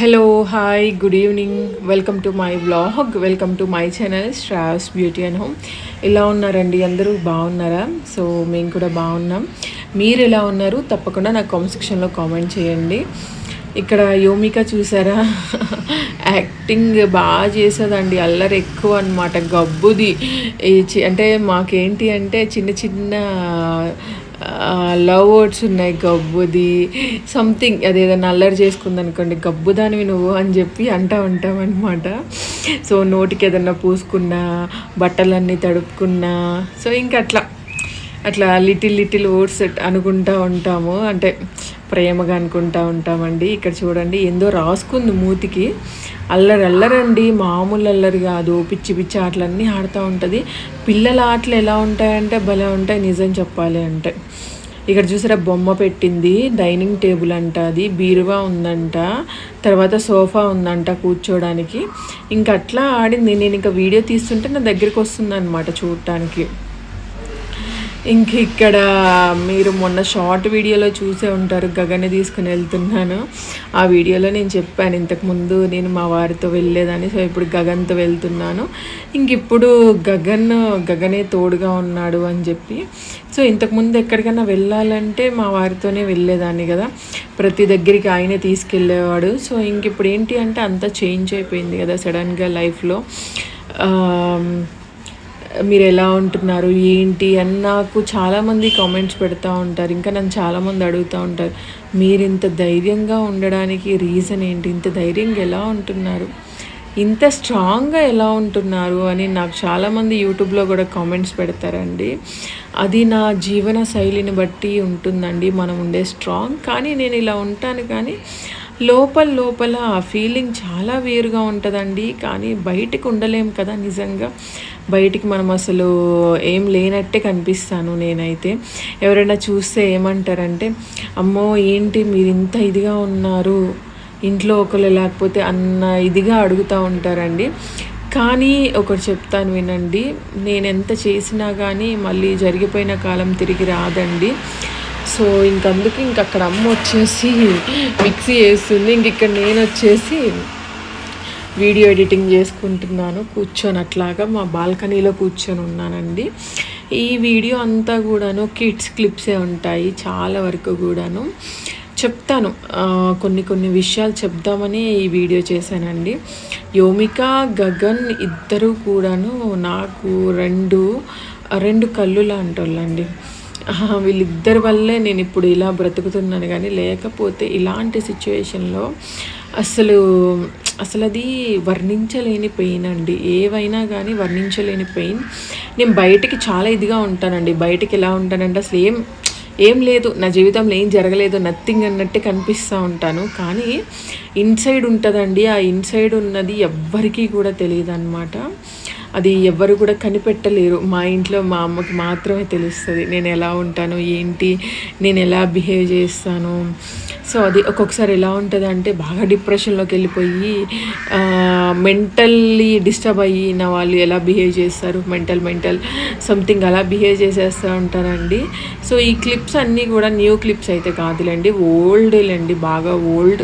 Hello hi good evening welcome to my blog welcome to my channel శ్రాస్ beauty and home ఎలా ఉన్నారండి అందరూ? బాగున్నారా? So మేము కూడా బాగున్నాం. మీరు ఎలా ఉన్నారు? తప్పకుండా నాకు కామెంట్ సెక్షన్లో కామెంట్ చేయండి. ఇక్కడ యోమిక చూసారా? యాక్టింగ్ బాగా చేసేదండి. అల్లరి ఎక్కువ అనమాట గబ్బుది. చి- అంటే మాకేంటి అంటే చిన్న చిన్న లవ్ వర్డ్స్ ఉన్నాయి గబ్బుది. సంథింగ్ అదేదైనా అల్లరి చేసుకుంది అనుకోండి గబ్బుదానివి నువ్వు అని చెప్పి అంటా ఉంటాం సో నోటికి ఏదన్నా పూసుకున్నా బట్టలన్నీ తడుపుకున్నా సో ఇంకట్లా అట్లా లిటిల్ లిటిల్ వర్డ్స్ అనుకుంటా ఉంటాము. అంటే ప్రేమగా అనుకుంటా ఉంటామండి. ఇక్కడ చూడండి ఏందో రాసుకుంది మూతికి. అల్లరి అల్లరండి మామూలు అల్లరి కాదు. పిచ్చి పిచ్చి ఆటలన్నీ ఆడుతూ ఉంటుంది. పిల్లల ఆటలు ఎలా ఉంటాయంటే భలే ఉంటాయి నిజం చెప్పాలి అంటే. ఇక్కడ చూసారా బొమ్మ పెట్టింది డైనింగ్ టేబుల్ అంట అది బీరువా ఉందంట తర్వాత సోఫా ఉందంట కూర్చోడానికి. ఇంకా అట్లా ఆడింది. నేను ఇంకా వీడియో తీస్తుంటే నా దగ్గరికి వస్తుంది అనమాట చూడటానికి. ఇంక ఇక్కడ మీరు మొన్న షార్ట్ వీడియోలో చూసే ఉంటారు గగన్ని తీసుకుని వెళ్తున్నాను. ఆ వీడియోలో నేను చెప్పాను ఇంతకుముందు నేను మా వారితో వెళ్ళేదని సో ఇప్పుడు గగన్తో వెళ్తున్నాను. ఇంక ఇప్పుడు గగన్ గగనే తోడుగా ఉన్నాడు అని చెప్పి. సో ఇంతకుముందు ఎక్కడికైనా వెళ్ళాలంటే మా వారితోనే వెళ్ళేదాన్ని కదా. ప్రతి దగ్గరికి ఆయనే తీసుకెళ్ళేవాడు. సో ఇంక ఇప్పుడు ఏంటి అంటే అంతా చేంజ్ అయిపోయింది కదా సడన్గా లైఫ్లో. మీరు ఎలా ఉంటున్నారు ఏంటి అని నాకు చాలామంది కామెంట్స్ పెడతా ఉంటారు. ఇంకా నన్ను చాలామంది అడుగుతూ ఉంటారు. మీరు ఇంత ధైర్యంగా ఉండడానికి రీజన్ ఏంటి? ఇంత ధైర్యంగా ఎలా ఉంటున్నారు? ఇంత స్ట్రాంగ్గా ఎలా ఉంటున్నారు? అని నాకు చాలామంది యూట్యూబ్లో కూడా కామెంట్స్ పెడతారండి. అది నా జీవన శైలిని బట్టి ఉంటుందండి. మనం ఉండే స్ట్రాంగ్ కానీ నేను ఇలా ఉంటాను కానీ లోపల లోపల ఆ ఫీలింగ్ చాలా వేరుగా ఉంటుందండి. కానీ బయటికి ఉండలేం కదా నిజంగా. బయటికి మనం అసలు ఏం లేనట్టే కనిపిస్తాను నేనైతే. ఎవరైనా చూస్తే ఏమంటారంటే అమ్మో ఏంటి మీరు ఇంత ఇదిగా ఉన్నారు? ఇంట్లో ఒకరు లేకపోతే అన్న ఇదిగా అడుగుతూ ఉంటారండి. కానీ ఒకటి చెప్తాను వినండి నేను ఎంత చేసినా కానీ మళ్ళీ జరిగిపోయిన కాలం తిరిగి రాదండి. సో ఇంకందుకు ఇంక అక్కడ అమ్మ వచ్చేసి మిక్సీ వేస్తుంది ఇంక ఇక్కడ నేను వచ్చేసి వీడియో ఎడిటింగ్ చేసుకుంటున్నాను. కూర్చొని అట్లాగా మా బాల్కనీలో కూర్చొని ఉన్నానండి. ఈ వీడియో అంతా కూడాను కిడ్స్ క్లిప్సే ఉంటాయి చాలా వరకు కూడాను. చెప్తాను కొన్ని కొన్ని విషయాలు చెప్దామని ఈ వీడియో చేశానండి. యోమిక గగన్ ఇద్దరు కూడాను నాకు రెండు రెండు కళ్ళు లాంటి వాళ్ళండి. వీళ్ళిద్దరి వల్లే నేను ఇప్పుడు ఇలా బ్రతుకుతున్నాను కానీ లేకపోతే ఇలాంటి సిచ్యువేషన్లో అసలు అసలు అది వర్ణించలేని పెయిన్ అండి. ఏవైనా కానీ వర్ణించలేని పెయిన్. నేను బయటికి చాలా ఇదిగా ఉంటానండి. బయటికి ఎలా ఉంటానంటే అసలు ఏం ఏం లేదు. నా జీవితంలో ఏం జరగలేదు. నథింగ్ అన్నట్టే కనిపిస్తూ ఉంటాను. కానీ ఇన్సైడ్ ఉంటుందండి. ఆ ఇన్సైడ్ ఉన్నది ఎవ్వరికీ కూడా తెలియదు అనమాట అది ఎవ్వరు కూడా కనిపెట్టలేరు. మా ఇంట్లో మా అమ్మకి మాత్రమే తెలుస్తుంది నేను ఎలా ఉంటాను ఏంటి నేను ఎలా బిహేవ్ చేస్తాను. సో అది ఒక్కొక్కసారి ఎలా ఉంటుంది అంటే బాగా డిప్రెషన్లోకి వెళ్ళిపోయి మెంటల్లీ డిస్టర్బ్ అయిన వాళ్ళు ఎలా బిహేవ్ చేస్తారు మెంటల్ మెంటల్ సంథింగ్ అలా బిహేవ్ చేసేస్తూ ఉంటారండి. సో ఈ క్లిప్స్ అన్నీ కూడా న్యూ క్లిప్స్ అయితే కాదులేండి ఓల్డ్లేండి బాగా ఓల్డ్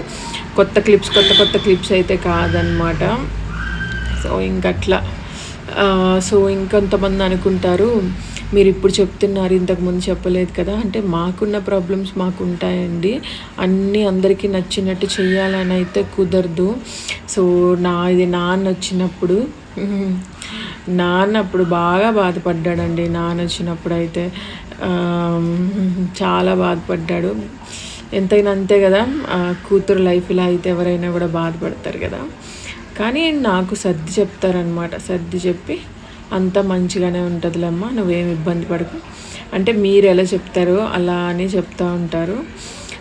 కొత్త క్లిప్స్ కొత్త కొత్త క్లిప్స్ అయితే కాదనమాట. సో ఇంకట్లా. సో ఇంకొంతమంది అనుకుంటారు మీరు ఇప్పుడు చెప్తున్నారు ఇంతకుముందు చెప్పలేదు కదా. అంటే మాకున్న ప్రాబ్లమ్స్ మాకు ఉంటాయండి అన్నీ అందరికీ నచ్చినట్టు చేయాలని అయితే కుదరదు. సో నా ఇది నాన్న వచ్చినప్పుడు నాన్న అప్పుడు బాగా బాధపడ్డాడండి. నాన్న వచ్చినప్పుడు అయితే చాలా బాధపడ్డాడు. ఎంతైనా అంతే కదా కూతురు లైఫ్ ఇలా అయితే ఎవరైనా కూడా బాధపడతారు కదా. కానీ నాకు సర్ది చెప్తారనమాట సర్ది చెప్పి అంతా మంచిగానే ఉంటుందిలేమ్మా నువ్వేం ఇబ్బంది పడకు. అంటే మీరు ఎలా చెప్తారో అలా అని చెప్తా ఉంటారు.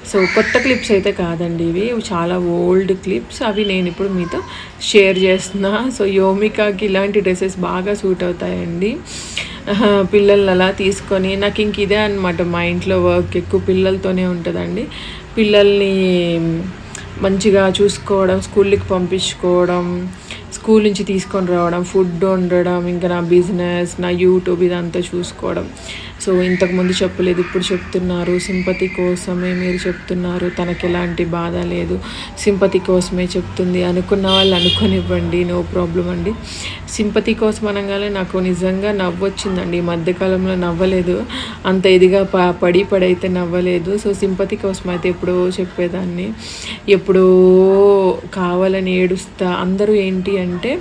సో కొత్త క్లిప్స్ అయితే కాదండి ఇవి. చాలా ఓల్డ్ క్లిప్స్. అవి నేను ఇప్పుడు మీతో షేర్ చేస్తున్నా. సో యోమికాకి ఇలాంటి డ్రెస్సెస్ బాగా సూట్ అవుతాయండి. పిల్లల్ని అలా తీసుకొని నాకు ఇంక ఇదే అనమాట మా ఇంట్లో వర్క్. ఎక్కువ పిల్లలతోనే ఉంటుందండి. పిల్లల్ని మంచిగా చూసుకోవడం స్కూల్కి పంపించుకోవడం స్కూల్ నుంచి తీసుకొని రావడం ఫుడ్ వండడం ఇంకా నా బిజినెస్ నా యూట్యూబ్ ఇదంతా చూసుకోవడం. సో ఇంతకుముందు చెప్పలేదు ఇప్పుడు చెప్తున్నారు సింపతి కోసమే మీరు చెప్తున్నారు తనకి ఎలాంటి బాధ లేదు సింపతి కోసమే చెప్తుంది అనుకున్న వాళ్ళు అనుకునివ్వండి నో ప్రాబ్లం అండి. సింపతి కోసం అనగానే నాకు నిజంగా నవ్వొచ్చిందండి ఈ మధ్యకాలంలో నవ్వలేదు అంత ఇదిగా ప పడి పడైతే నవ్వలేదు. సో సింపతి కోసం అయితే ఎప్పుడో చెప్పేదాన్ని ఎప్పుడో కావాలని ఏడుస్తా అందరూ ఏంటి అంటే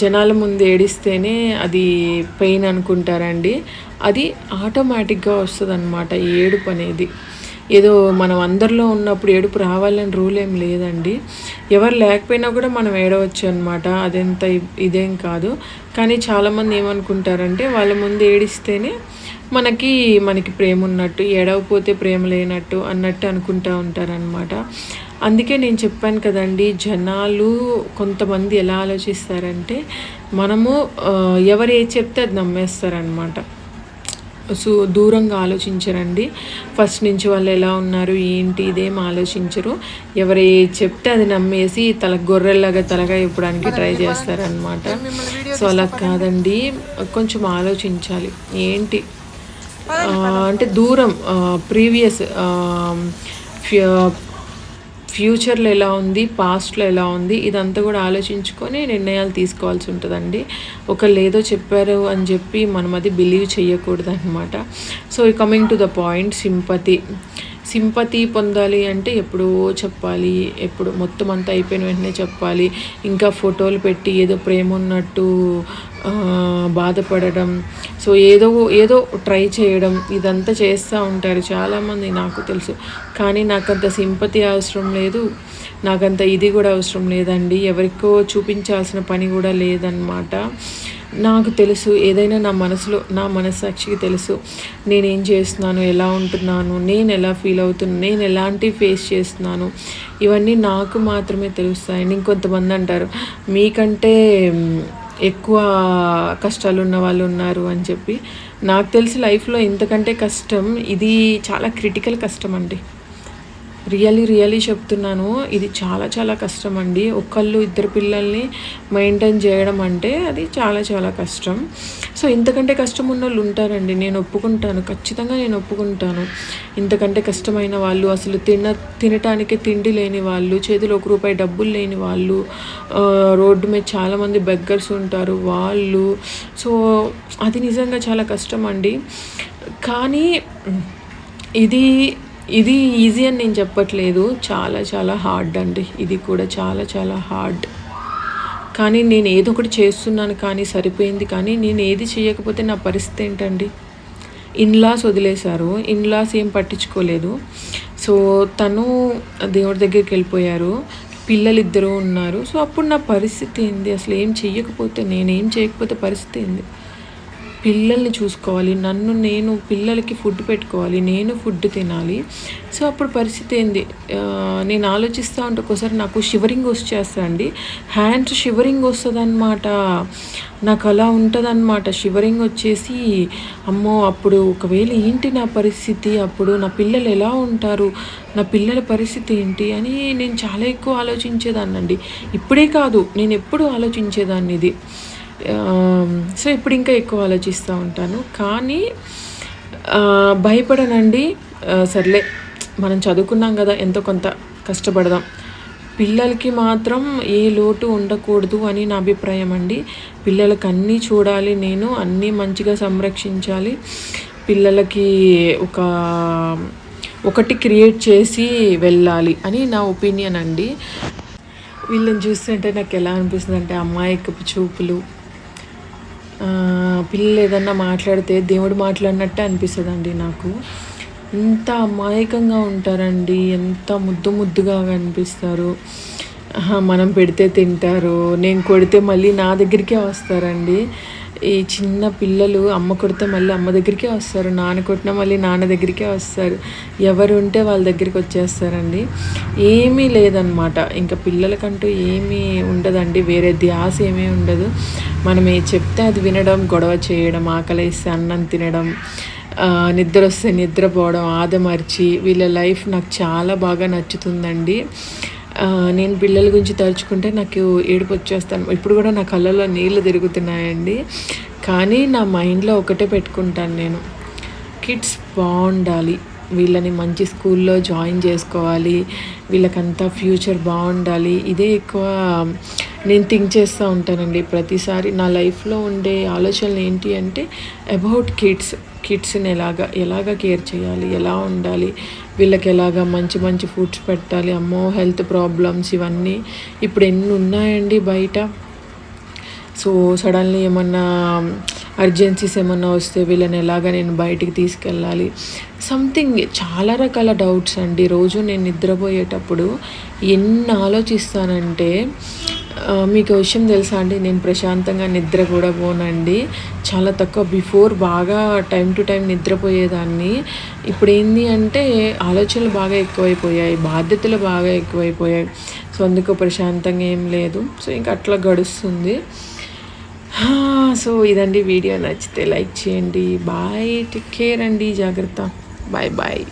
జనాల ముందు ఏడిస్తేనే అది పెయిన్ అనుకుంటారండి. అది ఆటోమేటిక్గా వస్తుంది అనమాట ఏడుపు అనేది. ఏదో మనం అందరిలో ఉన్నప్పుడు ఏడుపు రావాలని రూల్ ఏం లేదండి. ఎవరు లేకపోయినా కూడా మనం ఏడవచ్చు అనమాట అదెంత ఇదేం కాదు. కానీ చాలామంది ఏమనుకుంటారంటే వాళ్ళ ముందు ఏడిస్తేనే మనకి మనకి ప్రేమ ఉన్నట్టు ఏడవపోతే ప్రేమ లేనట్టు అన్నట్టు అనుకుంటూ ఉంటారనమాట అందుకే నేను చెప్పాను కదండి జనాలు కొంతమంది ఎలా ఆలోచిస్తారంటే మనము ఎవరు ఏ చెప్తే అది నమ్మేస్తారనమాట సో దూరంగా ఆలోచించరండి. ఫస్ట్ నుంచి వాళ్ళు ఎలా ఉన్నారు ఏంటి ఇదేం ఆలోచించరు. ఎవరు చెప్తే అది నమ్మేసి తల గొర్రెల్లాగా తలగా ఇవ్వడానికి ట్రై చేస్తారనమాట సో అలా కాదండి. కొంచెం ఆలోచించాలి. ఏంటి? అంటే దూరం ప్రీవియస్ ఫ్యూచర్లో ఎలా ఉంది పాస్ట్లో ఎలా ఉంది ఇదంతా కూడా ఆలోచించుకొని నిర్ణయాలు తీసుకోవాల్సి ఉంటుందండి. ఒకళ్ళు ఏదో చెప్పారు అని చెప్పి మనం అది బిలీవ్ చేయకూడదు అనమాట so coming to the point sympathy. Sympathy పొందాలి అంటే ఎప్పుడో చెప్పాలి. ఎప్పుడు మొత్తం అంతా అయిపోయిన వెంటనే చెప్పాలి. ఇంకా ఫోటోలు పెట్టి ఏదో ప్రేమ ఉన్నట్టు బాధపడడం. సో ఏదో ఏదో ట్రై చేయడం. ఇదంతా చేస్తూ ఉంటారు చాలామంది నాకు తెలుసు. కానీ నాకు అంత సింపతి అవసరం లేదు. నాకంత ఇది కూడా అవసరం లేదండి. ఎవరికో చూపించాల్సిన పని కూడా లేదన్నమాట. నాకు తెలుసు ఏదైనా నా మనసులో నా మనస్సాక్షికి తెలుసు. నేనేం చేస్తున్నాను ఎలా ఉంటున్నాను నేను ఎలా ఫీల్ అవుతున్నాను నేను ఎలాంటి ఫేస్ చేస్తున్నాను. ఇవన్నీ నాకు మాత్రమే తెలుస్తాయండి ఇంకొంతమంది అంటారు మీకంటే ఎక్కువ కష్టాలు ఉన్న వాళ్ళు ఉన్నారు అని చెప్పి. నాకు తెలిసి లైఫ్లో ఇంతకంటే కష్టం ఇది చాలా క్రిటికల్ కష్టం అండి. రియలీ రియలీ చెప్తున్నాను. ఇది చాలా చాలా కష్టం అండి ఒకళ్ళు ఇద్దరు పిల్లల్ని మెయింటైన్ చేయడం అంటే అది చాలా చాలా కష్టం. సో ఇంతకంటే కష్టం ఉన్న వాళ్ళు ఉంటారండి. నేను ఒప్పుకుంటాను. ఖచ్చితంగా నేను ఒప్పుకుంటాను. ఇంతకంటే కష్టమైన వాళ్ళు అసలు తిన తినటానికి తిండి లేని వాళ్ళు చేతిలో ఒక రూపాయి డబ్బులు లేని వాళ్ళు రోడ్డు మీద చాలామంది బెగ్గర్స్ ఉంటారు వాళ్ళు. సో అది నిజంగా చాలా కష్టం అండి కానీ ఇది ఇది ఈజీ అని నేను చెప్పట్లేదు. చాలా చాలా హార్డ్ అండి. ఇది కూడా చాలా చాలా హార్డ్ కానీ నేను ఏదో ఒకటి చేస్తున్నాను కానీ సరిపోయింది. కానీ నేను ఏది చేయకపోతే నా పరిస్థితి ఏంటండి? ఇన్లాస్ వదిలేశారు. ఇన్లాస్ ఏం పట్టించుకోలేదు. సో తను దేవుడి దగ్గరికి వెళ్ళిపోయారు. పిల్లలు ఉన్నారు. సో అప్పుడు నా పరిస్థితి ఏంది? అసలు ఏం చెయ్యకపోతే నేనేం చేయకపోతే పరిస్థితి ఏంది? పిల్లల్ని చూసుకోవాలి నన్ను నేను పిల్లలకి ఫుడ్ పెట్టుకోవాలి నేను ఫుడ్ తినాలి. సో అప్పుడు పరిస్థితి ఏంది? నేను ఆలోచిస్తూ ఉంటే ఒకసారి నాకు షివరింగ్ వచ్చేస్తా హ్యాండ్ హ్యాండ్స్ షివరింగ్ వస్తుంది అనమాట నాకు అలా ఉంటుందన్నమాట. షివరింగ్ వచ్చేసి అమ్మో అప్పుడు ఒకవేళ ఏంటి నా పరిస్థితి? అప్పుడు నా పిల్లలు ఎలా ఉంటారు? నా పిల్లల పరిస్థితి ఏంటి? అని నేను చాలా ఎక్కువ ఆలోచించేదాన్ని అండి ఇప్పుడే కాదు నేను ఎప్పుడు ఆలోచించేదాన్ని ఇది సో ఇప్పుడు ఇంకా ఎక్కువ ఆలోచిస్తూ ఉంటాను. కానీ భయపడనండి. సర్లే మనం చదువుకున్నాం కదా ఎంతో కొంత కష్టపడదాం. పిల్లలకి మాత్రం ఏ లోటు ఉండకూడదు అని నా అభిప్రాయం అండి. పిల్లలకి అన్నీ చూడాలి నేను అన్నీ మంచిగా సంరక్షించాలి. పిల్లలకి ఒక ఒకటి క్రియేట్ చేసి వెళ్ళాలి అని నా ఒపీనియన్ అండి. వీళ్ళని చూస్తుంటే నాకు ఎలా అనిపిస్తుంది అంటే అమ్మాయికి చూపులు పిల్లలు ఏదన్నా మాట్లాడితే దేవుడు మాట్లాడినట్టే అనిపిస్తుంది అండి నాకు. ఎంత అమాయకంగా ఉంటారండి ఎంత ముద్దు ముద్దుగా కనిపిస్తారు. మనం పెడితే తింటారు నేను కొడితే మళ్ళీ నా దగ్గరికే వస్తారండి. ఈ చిన్న పిల్లలు అమ్మ కొడితే మళ్ళీ అమ్మ దగ్గరికే వస్తారు. నాన్న కొట్టినా మళ్ళీ నాన్న దగ్గరికే వస్తారు. ఎవరు ఉంటే వాళ్ళ దగ్గరికి వచ్చేస్తారండి. ఏమీ లేదనమాట ఇంకా పిల్లలకంటూ ఏమీ ఉండదండి. వేరే ధ్యాస ఏమీ ఉండదు. మనం ఏ చెప్తే అది వినడం గొడవ చేయడం ఆకలిస్తే అన్నం తినడం నిద్ర వస్తే నిద్రపోవడం ఆదమర్చి వీళ్ళ లైఫ్ నాకు చాలా బాగా నచ్చుతుందండి. నేను పిల్లల గురించి తలుచుకుంటే నాకు ఏడుపు వచ్చేస్తాను. ఇప్పుడు కూడా నా కళ్ళలో నీళ్ళు తిరుగుతున్నాయండి. కానీ నా మైండ్లో ఒకటే పెట్టుకుంటాను నేను. కిడ్స్ బాగుండాలి. వీళ్ళని మంచి స్కూల్లో జాయిన్ చేసుకోవాలి. వీళ్ళకంతా ఫ్యూచర్ బాగుండాలి. ఇదే ఎక్కువ నేను థింక్ చేస్తూ ఉంటానండి. ప్రతిసారి నా లైఫ్లో ఉండే ఆలోచనలు ఏంటి అంటే అబౌట్ కిడ్స్. కిడ్స్ని ఎలాగ ఎలాగ కేర్ చేయాలి? ఎలా ఉండాలి? వీళ్ళకి ఎలాగ మంచి మంచి ఫుడ్స్ పెట్టాలి అమ్మో హెల్త్ ప్రాబ్లమ్స్ ఇవన్నీ ఇప్పుడు ఎన్ని ఉన్నాయండి బయట? సో సడన్లీ ఏమన్నా అర్జెన్సీస్ ఏమన్నా వస్తే వీళ్ళని ఎలాగ నేను బయటికి తీసుకెళ్ళాలి? సంథింగ్ చాలా రకాల డౌట్స్ అండి. రోజు నేను నిద్రపోయేటప్పుడు ఎన్ని ఆలోచిస్తానంటే మీకు విషయం తెలుసా అండి? నేను ప్రశాంతంగా నిద్ర కూడా పోనండి. చాలా తక్కువ. బిఫోర్ బాగా టైం టు టైం నిద్రపోయేదాన్ని. ఇప్పుడు ఏంది అంటే ఆలోచనలు బాగా ఎక్కువైపోయాయి. బాధ్యతలు బాగా ఎక్కువైపోయాయి. సో అందుకు ప్రశాంతంగా ఏం లేదు. సో ఇంకా అట్లా గడుస్తుంది. సో ఇదండి వీడియో. నచ్చితే లైక్ చేయండి. బాయ్. టేక్ కేర్ అండి. జాగ్రత్త. Bye bye.